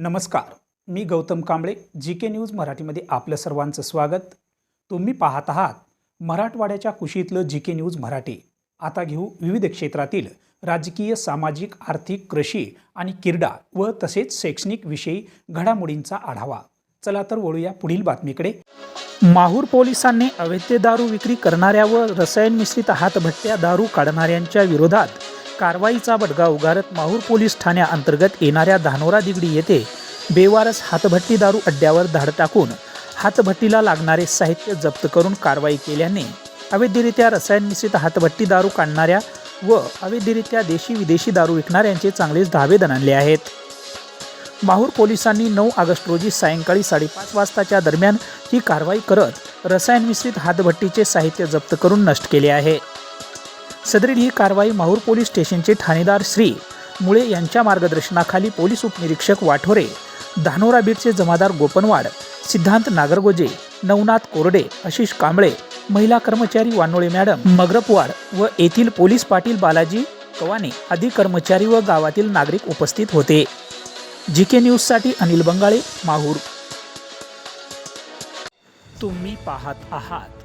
नमस्कार मी Gautam Kamble G K news मराठीमध्ये आपलं सर्वांचं स्वागत. तुम्ही पाहत आहात मराठवाड्याच्या कुशीतलं जी के न्यूज मराठी. आता घेऊ विविध क्षेत्रातील राजकीय सामाजिक आर्थिक कृषी आणि क्रीडा व तसेच शैक्षणिक विषयी घडामोडींचा आढावा. चला तर वळूया पुढील बातमीकडे. माहूर पोलिसांनी अवैध दारू विक्री करणाऱ्या व रसायन मिश्रित हातभट्ट्या दारू काढणाऱ्यांच्या विरोधात कारवाईचा बडगा उगारत माहूर पोलीस ठाण्याअंतर्गत येणाऱ्या धानोरा दिगडी येथे बेवारस हातभट्टी दारू अड्ड्यावर धाड टाकून हातभट्टीला लागणारे साहित्य जप्त करून कारवाई केल्याने अवैधरित्या रसायन मिश्रित हातभट्टी दारू काढणाऱ्या व अवैधरित्या देशी विदेशी दारू विकणाऱ्यांचे चांगलेच धावे दणाणले आहेत. माहूर पोलिसांनी नऊ ऑगस्ट रोजी सायंकाळी साडेपाच वाजताच्या दरम्यान ही कारवाई करत रसायन मिश्रित हातभट्टीचे साहित्य जप्त करून नष्ट केले आहे. सदरील ही कारवाई माहूर पोलीस स्टेशनचे ठाणेदार श्री मुळे यांच्या मार्गदर्शनाखाली पोलीस उपनिरीक्षक वाठोरे धानोरा बीटचे जमादार गोपनवाड सिद्धांत नागरगोजे नवनाथ कोरडे आशिष कांबळे महिला कर्मचारी वानोळे मॅडम मगरपवाड व येथील पोलीस पाटील बालाजी कवाने आदी कर्मचारी व गावातील नागरिक उपस्थित होते. जी के न्यूजसाठी अनिल बंगाळे माहूर. तुम्ही पाहत आहात